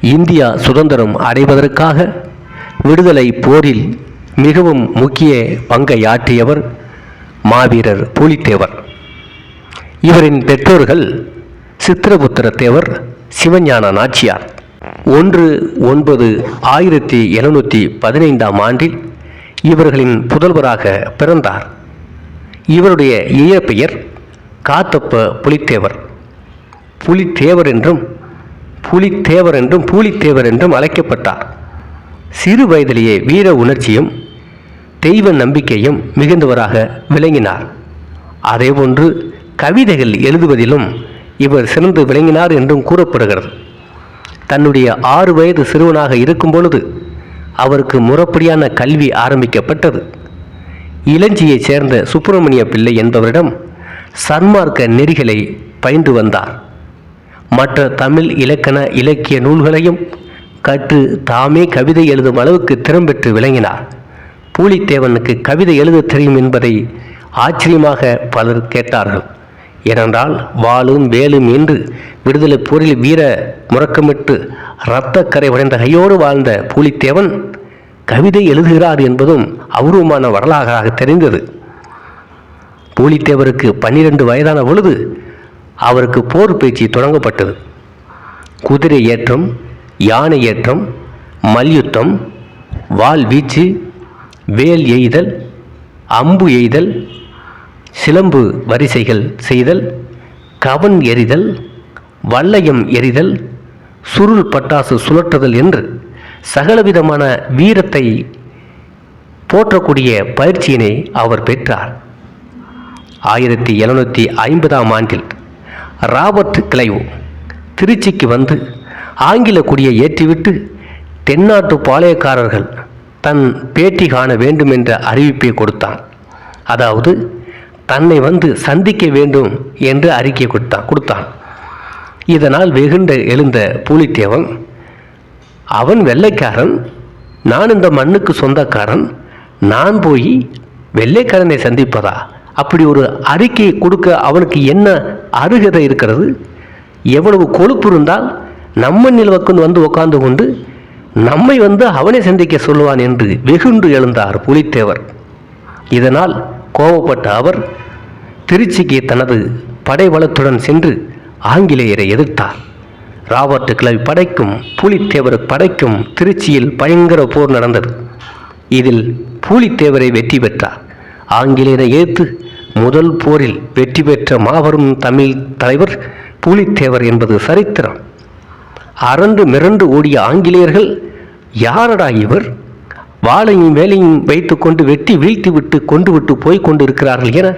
India சுதந்திரம் அடைவதற்காக விடுதலை போரில் மிகவும் முக்கிய பங்கை ஆற்றியவர் மாவீரர் பூலித்தேவர். இவரின் பெற்றோர்கள் சித்திரபுத்திர தேவர் சிவஞான நாச்சியார். ஒன்று ஒன்பது ஆயிரத்தி எழுநூற்றி பதினைந்தாம் ஆண்டில் இவர்களின் புதல்வராக பிறந்தார். இவருடைய இயற்பெயர் காத்தப்ப புலித்தேவர். புலித்தேவர் என்றும் புலித்தேவர் என்றும் பூலித்தேவர் என்றும் அழைக்கப்பட்டார். சிறு வயதிலேயே வீர உணர்ச்சியும் தெய்வ நம்பிக்கையும் மிகுந்தவராக விளங்கினார். அதேபோன்று கவிதைகள் எழுதுவதிலும் இவர் சிறந்து விளங்கினார் என்றும் கூறப்படுகிறது. தன்னுடைய ஆறு வயது சிறுவனாக இருக்கும் பொழுது அவருக்கு முறப்படியான கல்வி ஆரம்பிக்கப்பட்டது. இளஞ்சியைச் சேர்ந்த சுப்பிரமணிய பிள்ளை என்பவரிடம் சன்மார்க்க நெறிகளை பயின்று வந்தார். மற்ற தமிழ் இலக்கண இலக்கிய நூல்களையும் கற்று தாமே கவிதை எழுதும் அளவுக்கு திறம்பெற்று விளங்கினார். பூலித்தேவனுக்கு கவிதை எழுத தெரியும் என்பதை ஆச்சரியமாக பலர் கேட்டார்கள். ஏனென்றால் வாளும் வேலும் என்று விடுதலை போரில் வீர முறக்கமிட்டு இரத்தக்கரை உடைந்த கையோடு வாழ்ந்த பூலித்தேவன் கவிதை எழுதுகிறார் என்பதும் அபூர்வமான வரலாறாக தெரிந்தது. பூலித்தேவருக்கு பன்னிரண்டு வயதான பொழுது அவருக்கு போர் பயிற்சி தொடங்கப்பட்டது. குதிரை ஏற்றம் யானை ஏற்றம் மல்யுத்தம் வாள் வீச்சு வேல் எய்தல் அம்பு எய்தல் சிலம்பு வரிசைகள் செய்தல் கவன் எறிதல் வல்லையம் எறிதல் சுருள் பட்டாசு சுழற்றுதல் என்று சகலவிதமான வீரத்தை போற்றக்கூடிய பயிற்சியினை அவர் பெற்றார். ஆயிரத்தி எழுநூற்றி ஐம்பதாம் ஆண்டில் ராபர்ட் கிளைவ் திருச்சிக்கு வந்து ஆங்கில கொடியை ஏற்றிவிட்டு தென்னாட்டு பாளையக்காரர்கள் தன் பேட்டி காண வேண்டும் என்ற அறிவிப்பை கொடுத்தான். அதாவது தன்னை வந்து சந்திக்க வேண்டும் என்று அறிக்கை கொடுத்தான் கொடுத்தான். இதனால் வெகுண்ட எழுந்த பூலித்தேவன் அவன் வெள்ளைக்காரன் நான் இந்த மண்ணுக்கு சொந்தக்காரன் நான் போய் வெள்ளைக்காரனை சந்திப்பதா? அப்படி ஒரு அறிக்கையை கொடுக்க அவனுக்கு என்ன அருகதை இருக்கிறது? எவ்வளவு கொழுப்பு இருந்தால் நம்ம நிலவுக்கு வந்து உட்கார்ந்து கொண்டு நம்மை வந்து அவனை சந்திக்க சொல்லுவான் என்று வெகுண்டு எழுந்தார் புலித்தேவர். இதனால் கோபப்பட்ட அவர் திருச்சிக்கு தனது படைவளத்துடன் சென்று ஆங்கிலேயரை எதிர்த்தார். ராபர்ட் கிளவி படைக்கும் புலித்தேவர் படைக்கும் திருச்சியில் பயங்கர போர் நடந்தது. இதில் பூலித்தேவரை வெற்றி பெற்றார். ஆங்கிலேயரை எதிர்த்து முதல் போரில் வெற்றி பெற்ற மாபெரும் தமிழ் தலைவர் பூலித்தேவர் என்பது சரித்திரம். அரண்டு மிரண்டு ஓடிய ஆங்கிலேயர்கள் யாரடா இவர்? வாளையும் வேலையும் வைத்துக்கொண்டு வெட்டி வீழ்த்தி விட்டு கொண்டு விட்டு போய் கொண்டிருக்கிறார்கள் என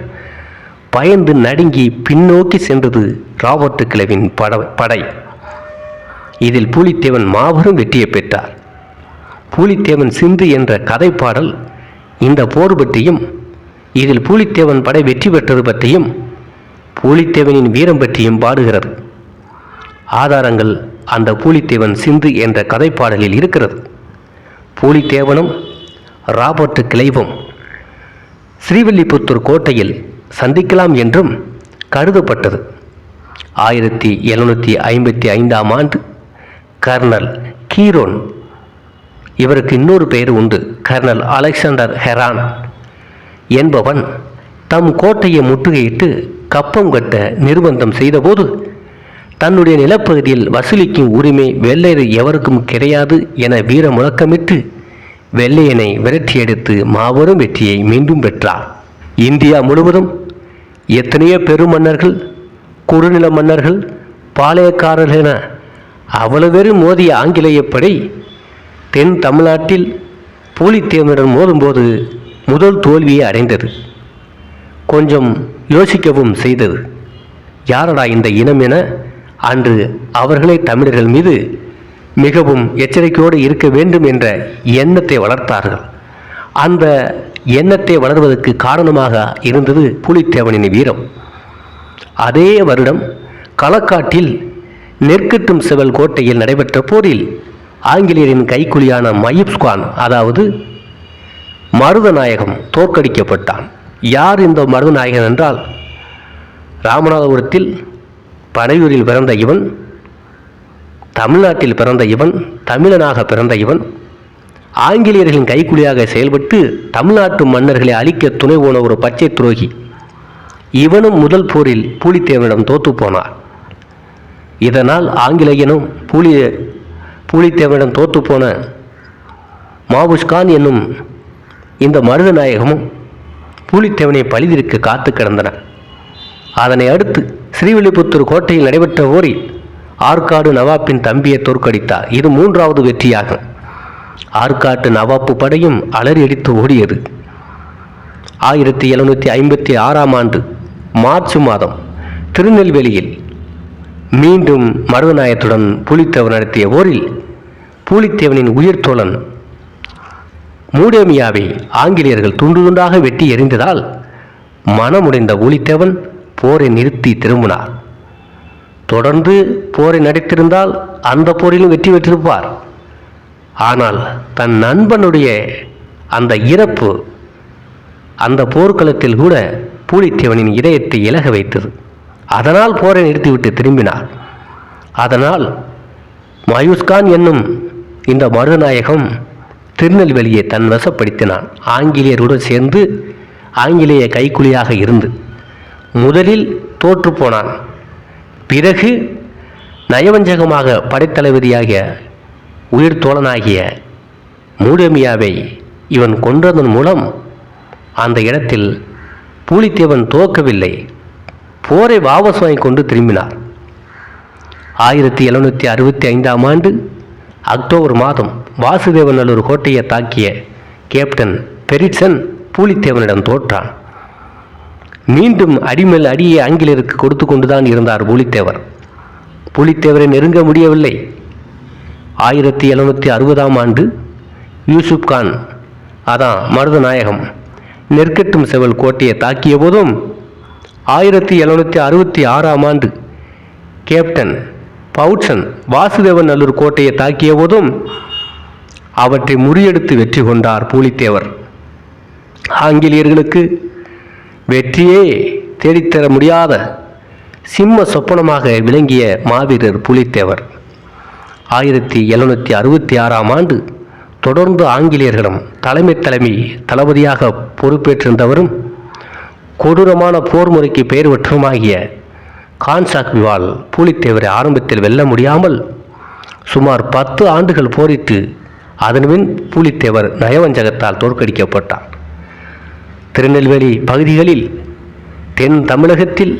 பயந்து நடுங்கி பின்னோக்கி சென்றது ராபர்ட் கிளவின் பட படை. இதில் பூலித்தேவன் மாபெரும் வெற்றியை பெற்றார். பூலித்தேவன் சிந்து என்ற கதைப்பாடல் இந்த போர் பற்றியும் இதில் பூலித்தேவன் படை வெற்றி பெற்றது பற்றியும் பூலித்தேவனின் வீரம் பற்றியும் பாடுகிறது. ஆதாரங்கள் அந்த பூலித்தேவன் சிந்து என்ற கதைப்பாடலில் இருக்கிறது. பூலித்தேவனும் ராபர்ட் கிளைவும் ஸ்ரீவில்லிபுத்தூர் கோட்டையில் சந்திக்கலாம் என்றும் கருதப்பட்டது. ஆயிரத்தி எழுநூற்றி ஐம்பத்தி ஐந்தாம் ஆண்டு கர்னல் கீரோன் இவருக்கு இன்னொரு பெயர் உண்டு கர்னல் அலெக்சாண்டர் ஹெரான். என்பவன் தம் கோட்டையை முற்றுகையிட்டு கப்பம் கட்ட நிர்பந்தம் செய்தபோது தன்னுடைய நிலப்பகுதியில் வசூலிக்கும் உரிமை வெள்ளையர் எவருக்கும் கிடையாது என வீர முழக்கமிட்டு வெள்ளையனை விரட்டியடித்து மாபெரும் வெற்றியை மீண்டும் பெற்றார். இந்தியா முழுவதும் எத்தனையோ பெருமன்னர்கள் குறுநில மன்னர்கள் பாளையக்காரர்கள் என அவ்வளவு பேரும் மோதிய ஆங்கிலேய படை தென் தமிழ்நாட்டில் போலித்தேவனுடன் மோதும்போது முதல் தோல்வியை அடைந்தது. கொஞ்சம் யோசிக்கவும் செய்தது. யாரடா இந்த இனம் என அன்று அவர்களே தமிழர்கள் மீது மிகவும் எச்சரிக்கையோடு இருக்க வேண்டும் என்ற எண்ணத்தை வளர்த்தார்கள். அந்த எண்ணத்தை வளர்வதற்கு காரணமாக இருந்தது புலித்தேவனின் வீரம். அதே வருடம் களக்காட்டில் நெற்கட்டும் செவல் கோட்டையில் நடைபெற்ற போரில் ஆங்கிலேயரின் கைக்குலியான மயூப் அதாவது மருதநாயகம் தோற்கடிக்கப்பட்டான். யார் இந்த மருதநாயகன் என்றால்? ராமநாதபுரத்தில் பனையூரில் பிறந்த இவன் தமிழ்நாட்டில் பிறந்த இவன் தமிழனாக பிறந்த இவன் ஆங்கிலேயர்களின் கைக்குலியாக செயல்பட்டு தமிழ்நாட்டு மன்னர்களை அழிக்க துணை போன ஒரு பச்சை துரோகி இவனும் முதல் போரில் பூலித்தேவனிடம் தோத்து போனார். இதனால் ஆங்கிலேயனும் பூலி பூலித்தேவனிடம் தோத்து போன மாவுஸ்கான் என்னும் இந்த மருதநாயகமும் பூலித்தேவனை பழிதிருக்க காத்து கிடந்தன. அதனை அடுத்து ஸ்ரீவில்லிபுத்தூர் கோட்டையில் நடைபெற்ற ஓரில் ஆற்காடு நவாப்பின் தம்பியை தோற்கடித்தார். இது மூன்றாவது வெற்றியாகும். ஆற்காட்டு நவாப்பு படையும் அலறி அடித்து ஓடியது. ஆயிரத்தி எழுநூற்றி ஐம்பத்தி ஆறாம் ஆண்டு மார்ச் மாதம் திருநெல்வேலியில் மீண்டும் மருதநாயத்துடன் பூலித்தேவன் நடத்திய ஓரில் பூலித்தேவனின் உயிர் தோழன் மூடேமியாவை ஆங்கிலேயர்கள் துண்டு துண்டாக வெட்டி எறிந்ததால் மனமுடைந்த ஊழித்தேவன் போரை நிறுத்தி திரும்பினார். தொடர்ந்து போரை நடித்திருந்தால் அந்த போரிலும் வெற்றி பெற்றிருப்பார். ஆனால் தன் நண்பனுடைய அந்த இறப்பு அந்த போர்க்களத்தில் கூட பூலித்தேவனின் இதயத்தை இலக வைத்தது. அதனால் போரை நிறுத்திவிட்டு திரும்பினார். அதனால் மயூஸ்கான் என்னும் இந்த மருதநாயகம் திருநெல்வேலியை தன் வசப்படுத்தினான். ஆங்கிலேயருடன் சேர்ந்து ஆங்கிலேய கைக்குலியாக இருந்து முதலில் தோற்று போனான். பிறகு நயவஞ்சகமாக படைத்தளபதியாகிய உயிர் தோழனாகிய மூடமியாவை இவன் கொன்றதன் மூலம் அந்த இடத்தில் பூலித்தேவன் தோக்கவில்லை போரை வாபஸ் வாங்கி கொண்டு திரும்பினார். ஆயிரத்தி எழுநூற்றி அறுபத்தி ஐந்தாம் ஆண்டு அக்டோபர் மாதம் வாசுதேவநல்லூர் கோட்டையை தாக்கிய கேப்டன் பெரிட்சன் பூலித்தேவனிடம் தோற்றான். மீண்டும் அடிமேல் அடியை ஆங்கிலேயருக்கு கொடுத்து கொண்டுதான் இருந்தார் பூலித்தேவர். புலித்தேவரை நெருங்க முடியவில்லை. ஆயிரத்தி எழுநூற்றி அறுபதாம் ஆண்டு யூசுப் கான் அதான் மருதநாயகம் நெற்கட்டும் செவல் கோட்டையை தாக்கிய போதும் ஆயிரத்தி எழுநூற்றி அறுபத்தி ஆறாம் ஆண்டு கேப்டன் பவுட்சன் வாசுதேவன் நல்லூர் கோட்டையை தாக்கிய போதும் அவற்றை முறியெடுத்து வெற்றி கொண்டார் பூலித்தேவர். ஆங்கிலேயர்களுக்கு வெற்றியே தேடித்தர முடியாத சிம்ம சொப்பனமாக விளங்கிய மாவீரர் புலித்தேவர். ஆயிரத்தி எழுநூற்றி அறுபத்தி ஆறாம் ஆண்டு தொடர்ந்து ஆங்கிலேயர்களிடம் தலைமை தலைமை தளபதியாக பொறுப்பேற்றிருந்தவரும் கொடூரமான போர் முறைக்கு பெயர் பெற்றமாகிய கான்சாக்விவால் பூலித்தேவரை ஆரம்பத்தில் வெல்ல முடியாமல் சுமார் பத்து ஆண்டுகள் போரிட்டு அதன்பின் பூலித்தேவர் நயவஞ்சகத்தால் தோற்கடிக்கப்பட்டார். திருநெல்வேலி பகுதிகளில் தென் தமிழகத்தில்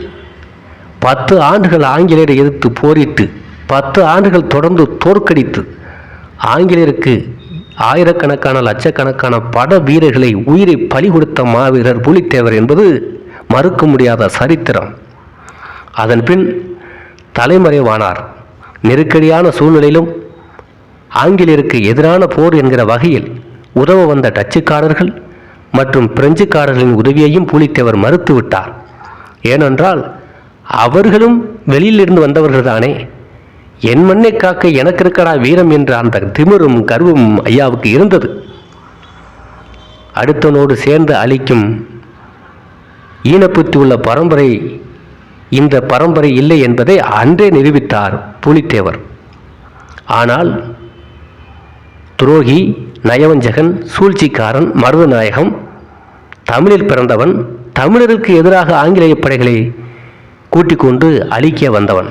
பத்து ஆண்டுகள் ஆங்கிலேயரை எதிர்த்து போரிட்டு பத்து ஆண்டுகள் தொடர்ந்து தோற்கடித்து ஆங்கிலேயருக்கு ஆயிரக்கணக்கான லட்சக்கணக்கான பட வீரர்களை உயிரை பலி கொடுத்த மாவீரர் புலித்தேவர் என்பது மறுக்க முடியாத சரித்திரம். அதன்பின் தலைமறைவானார். நெருக்கடியான சூழ்நிலையிலும் ஆங்கிலேயருக்கு எதிரான போர் என்கிற வகையில் உதவ வந்த டச்சுக்காரர்கள் மற்றும் பிரெஞ்சுக்காரர்களின் உதவியையும் பூலித்தேவர் மறுத்துவிட்டார். ஏனென்றால் அவர்களும் வெளியிலிருந்து வந்தவர்கள்தானே. என் மண்ணை காக்க எனக்கு இருக்கடா வீரம் என்ற அந்த திமிரும் கர்வமும் ஐயாவுக்கு இருந்தது. அடுத்தனோடு சேர்ந்து அழிக்கும் ஈனப்புத்தி உள்ள பரம்பரை இந்த பரம்பரை இல்லை என்பதை அன்றே நிரூபித்தார் புலித்தேவர். ஆனால் துரோகி நயவஞ்சகன் சூழ்ச்சிக்காரன் மருதநாயகம். தமிழில் பிறந்தவன் தமிழருக்கு எதிராக ஆங்கிலேய படைகளை கூட்டிக் கொண்டு அழிக்க வந்தவன்.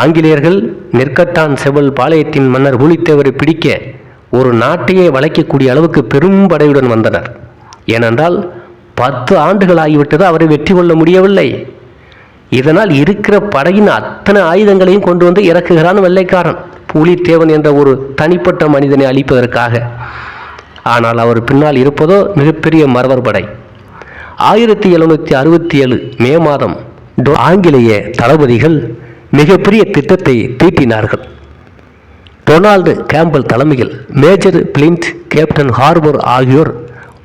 ஆங்கிலேயர்கள் நெற்கட்டான் செவல் பாளையத்தின் மன்னர் புலித்தேவரை பிடிக்க ஒரு நாட்டையே வளைக்கக்கூடிய அளவுக்கு பெரும் படையுடன் வந்தனர். ஏனென்றால் பத்து ஆண்டுகள் ஆகிவிட்டது அவரை வெற்றி கொள்ள முடியவில்லை. இதனால் இருக்கிற படையின் அத்தனை ஆயுதங்களையும் கொண்டு வந்து இறக்குகிறான் வெள்ளைக்காரன். புலித்தேவன் என்ற ஒரு தனிப்பட்ட மனிதனை அழிப்பதற்காக. ஆனால் அவர் பின்னால் இருப்பதோ மிகப்பெரிய மரவர் படை. ஆயிரத்தி எழுநூற்றி அறுபத்தி ஏழு மே மாதம் ஆங்கிலேய தளபதிகள் மிகப்பெரிய திட்டத்தை தீட்டினார்கள். டொனால்டு கேம்பல் தலைமையில் மேஜர் பிளின்ட் கேப்டன் ஹார்பர் ஆகியோர்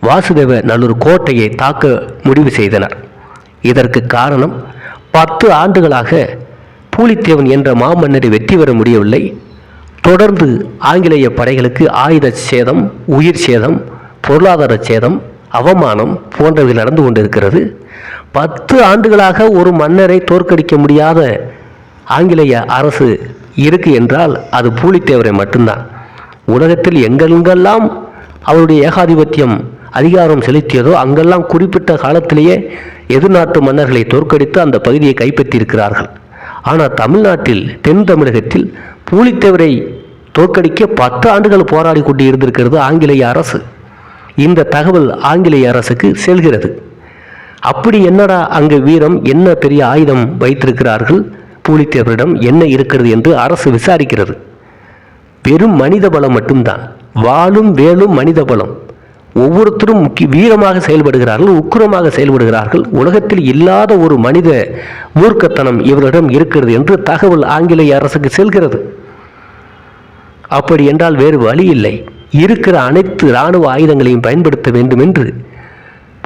வாசுதேவ நல்லூர் கோட்டையை தாக்க முடிவு செய்தனர். இதற்கு காரணம் பத்து ஆண்டுகளாக பூலித்தேவன் என்ற மாமன்னரை வெற்றி பெற முடியவில்லை தொடர்ந்து ஆங்கிலேய படைகளுக்கு ஆயுத சேதம் உயிர் சேதம் பொருளாதார சேதம் அவமானம் போன்றவை நடந்து கொண்டிருக்கிறது. பத்து ஆண்டுகளாக ஒரு மன்னரை தோற்கடிக்க முடியாத ஆங்கிலேய அரசு இருக்கு என்றால் அது பூலித்தேவரை மட்டும்தான். உலகத்தில் எங்கெங்கெல்லாம் அவருடைய ஏகாதிபத்தியம் அதிகாரம் செலுத்தியதோ அங்கெல்லாம் குறிப்பிட்ட காலத்திலேயே எதிர்நாட்டு மன்னர்களை தோற்கடித்து அந்த பகுதியை கைப்பற்றியிருக்கிறார்கள். ஆனால் தமிழ்நாட்டில் தென் தமிழகத்தில் பூலித்தேவரை தோற்கடிக்க பத்து ஆண்டுகள் போராடி கொண்டு இருந்திருக்கிறது ஆங்கிலேய அரசு. இந்த தகவல் ஆங்கிலேய அரசுக்கு செல்கிறது. அப்படி என்னடா அங்கு வீரம் என்ன பெரிய ஆயுதம் வைத்திருக்கிறார்கள்? பூலித்தேவரிடம் என்ன இருக்கிறது என்று அரசு விசாரிக்கிறது. வெறும் மனித பலம் மட்டும்தான். வாழும் வேலும் மனித பலம். ஒவ்வொருத்தரும் முக்கிய வீரமாக செயல்படுகிறார்கள் உக்கிரமாக செயல்படுகிறார்கள். உலகத்தில் இல்லாத ஒரு மனித மூர்க்கத்தனம் இவரிடம் இருக்கிறது என்று தகவல் ஆங்கிலேய அரசுக்கு செல்கிறது. அப்படி என்றால் வேறு வழி இல்லை. இருக்கிற அனைத்து இராணுவ ஆயுதங்களையும் பயன்படுத்த வேண்டும் என்று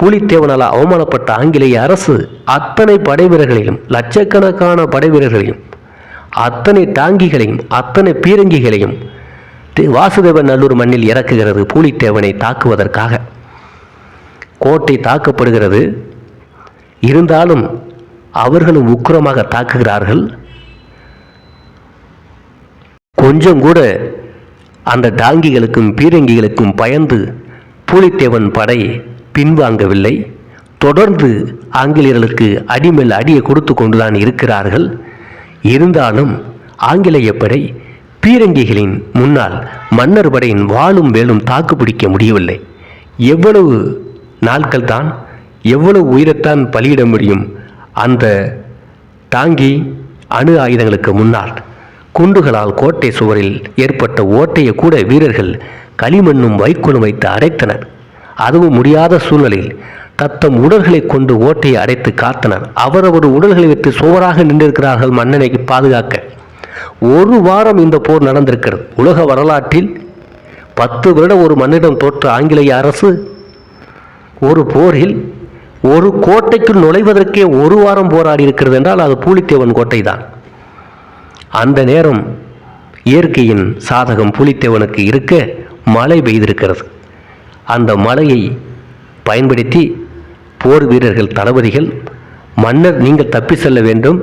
பூலித்தேவனால் அவமானப்பட்ட ஆங்கிலேய அரசு அத்தனை படை வீரர்களையும் லட்சக்கணக்கான படை வீரர்களையும் அத்தனை டாங்கிகளையும் அத்தனை பீரங்கிகளையும் வாசுதேவ வாசுதேவன் நல்லூர் மண்ணில் இறக்குகிறது. பூலித்தேவனை தாக்குவதற்காக. கோட்டை தாக்கப்படுகிறது. இருந்தாலும் அவர்களும் உக்கிரமாக தாக்குகிறார்கள். கொஞ்சம் கூட அந்த டாங்கிகளுக்கும் பீரங்கிகளுக்கும் பயந்து பூலித்தேவன் படை பின்வாங்கவில்லை. தொடர்ந்து ஆங்கிலேயர்களுக்கு அடிமேல் அடியை கொடுத்து கொண்டுதான் இருக்கிறார்கள். இருந்தாலும் ஆங்கிலேய படை பீரங்கிகளின் முன்னால் மன்னர் படையின் வாளும் வேலும் தாக்குப்பிடிக்க முடியவில்லை. எவ்வளவு நாட்கள் தான் எவ்வளவு உயிரைத்தான் பலியிட முடியும்? அந்த தாங்கி அணு ஆயுதங்களுக்கு முன்னால் குண்டுகளால் கோட்டை சுவரில் ஏற்பட்ட ஓட்டையை கூட வீரர்கள் களிமண்ணும் வைக்கோலும் வைத்து அடைத்தனர். அதுவும் முடியாத சூழ்நிலையில் தத்தம் உடல்களை கொண்டு ஓட்டையை அடைத்து காத்தனர். அவரவர் உடல்களை வைத்து சுவராக நின்றிருக்கிறார்கள் மன்னனை பாதுகாக்க. ஒரு வாரம் இந்த போர் நடந்திருக்கிறது. உலக வரலாற்றில் பத்து வருடம் ஒரு மன்னிடம் தோற்ற ஆங்கிலேய அரசு ஒரு போரில் ஒரு கோட்டைக்குள் நுழைவதற்கே ஒரு வாரம் போராடி இருக்கிறது என்றால் அது பூலித்தேவன் கோட்டை தான் அந்த நேரம் இயற்கையின் சாதகம் புலித்தேவனுக்கு இருக்க மழை பெய்திருக்கிறது. அந்த மழையை பயன்படுத்தி போர் வீரர்கள் தளபதிகள் மன்னர் நீங்கள் தப்பி செல்ல வேண்டும்.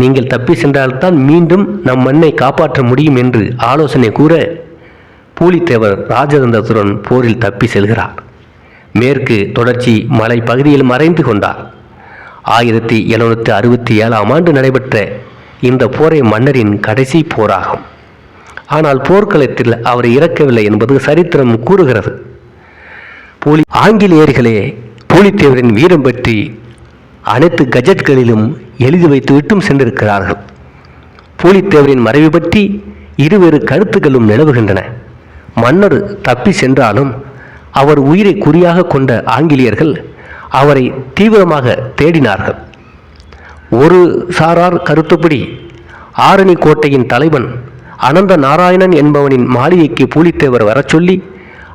நீங்கள் தப்பி சென்றால்தான் மீண்டும் நம் மண்ணை காப்பாற்ற முடியும் என்று ஆலோசனை கூற பூலித்தேவர் ராஜதந்திரத்துடன் போரில் தப்பி செல்கிறார். மேற்கு தொடர்ச்சி மலை பகுதியில் மறைந்து கொண்டார். ஆயிரத்தி எழுநூற்றி அறுபத்தி ஏழாம் ஆண்டு நடைபெற்ற இந்த போரை மன்னரின் கடைசி போராகும். ஆனால் போர்க்களத்தில் அவர் இறக்கவில்லை என்பது சரித்திரம் கூறுகிறது. புலி ஆங்கிலேயர்களே புலித்தேவரின் வீரம் பற்றி அனைத்து கஜெட்களிலும் எழுதி வைத்துவிட்டும் சென்றிருக்கிறார்கள். பூலித்தேவரின் மறைவு பற்றி இருவேறு கருத்துக்களும் நிலவுகின்றன. மன்னர் தப்பி சென்றாலும் அவர் உயிரை குறியாக கொண்ட ஆங்கிலேயர்கள் அவரை தீவிரமாக தேடினார்கள். ஒரு சாரார் கருத்துப்படி ஆரணி கோட்டையின் தலைவன் அனந்த நாராயணன் என்பவனின் மாளிகைக்கு பூலித்தேவர் வரச் சொல்லி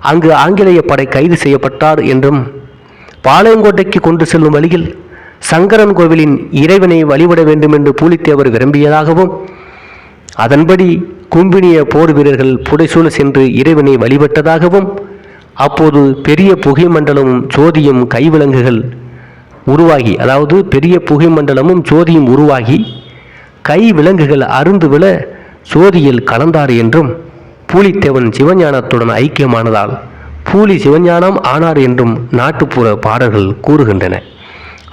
அங்கு ஆங்கிலேய படை கைது செய்யப்பட்டார் என்றும் பாளையங்கோட்டைக்கு கொண்டு செல்லும் வழியில் சங்கரன் கோவிலின் இறைவனை வழிபட வேண்டும் என்று பூலித்தேவர் விரும்பியதாகவும் அதன்படி கும்பினிய போர் வீரர்கள் புடைசூழ சென்று இறைவனை வழிபட்டதாகவும் அப்போது பெரிய புகை மண்டலமும் ஜோதியும் கைவிலங்குகள் உருவாகி அதாவது பெரிய புகை மண்டலமும் ஜோதியும் உருவாகி கை விலங்குகள் அருந்து விழ சோதியில் கலந்தார் என்றும் பூலித்தேவன் சிவஞானத்துடன் ஐக்கியமானதால் பூலி சிவஞானம் ஆனார் என்றும் நாட்டுப்புற பாடல்கள் கூறுகின்றன.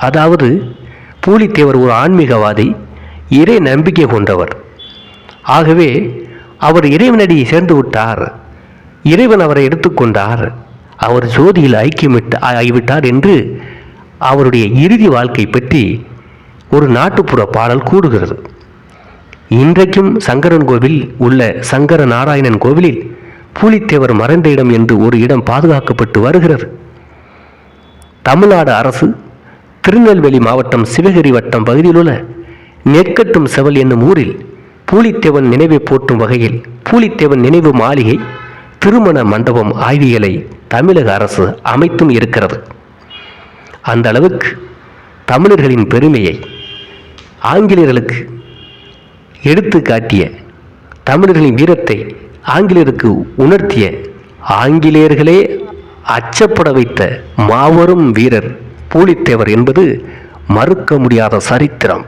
அதாவது பூலித்தேவர் ஒரு ஆன்மீகவாதி இறை நம்பிக்கை கொண்டவர். ஆகவே அவர் இறைவனடியை சேர்ந்து விட்டார். இறைவன் அவரை எடுத்துக்கொண்டார் அவர் ஜோதியில் ஐக்கியமிட்டு ஆகிவிட்டார் என்று அவருடைய இறுதி வாழ்க்கை பற்றி ஒரு நாட்டுப்புற பாடல் கூடுகிறது இன்றைக்கும் சங்கரன் கோவில் உள்ள சங்கர நாராயணன் கோவிலில் பூலித்தேவர் மறைந்த இடம் என்று ஒரு இடம் பாதுகாக்கப்பட்டு வருகிறது. தமிழ்நாடு அரசு திருநெல்வேலி மாவட்டம் சிவகிரி வட்டம் பகுதியில் உள்ள நெற்கட்டும் செவல் என்னும் ஊரில் பூலித்தேவன் நினைவை போற்றும் வகையில் பூலித்தேவன் நினைவு மாளிகை திருமண மண்டபம் ஆய்வியலை தமிழக அரசு அமைத்தும் இருக்கிறது. அந்த அளவுக்கு தமிழர்களின் பெருமையை ஆங்கிலேயர்களுக்கு எடுத்து காட்டிய தமிழர்களின் வீரத்தை ஆங்கிலேயருக்கு உணர்த்திய ஆங்கிலேயர்களே அச்சப்பட வைத்த மாபெரும் வீரர் பூலித்தேவர் என்பது மறுக்க முடியாத சரித்திரம்.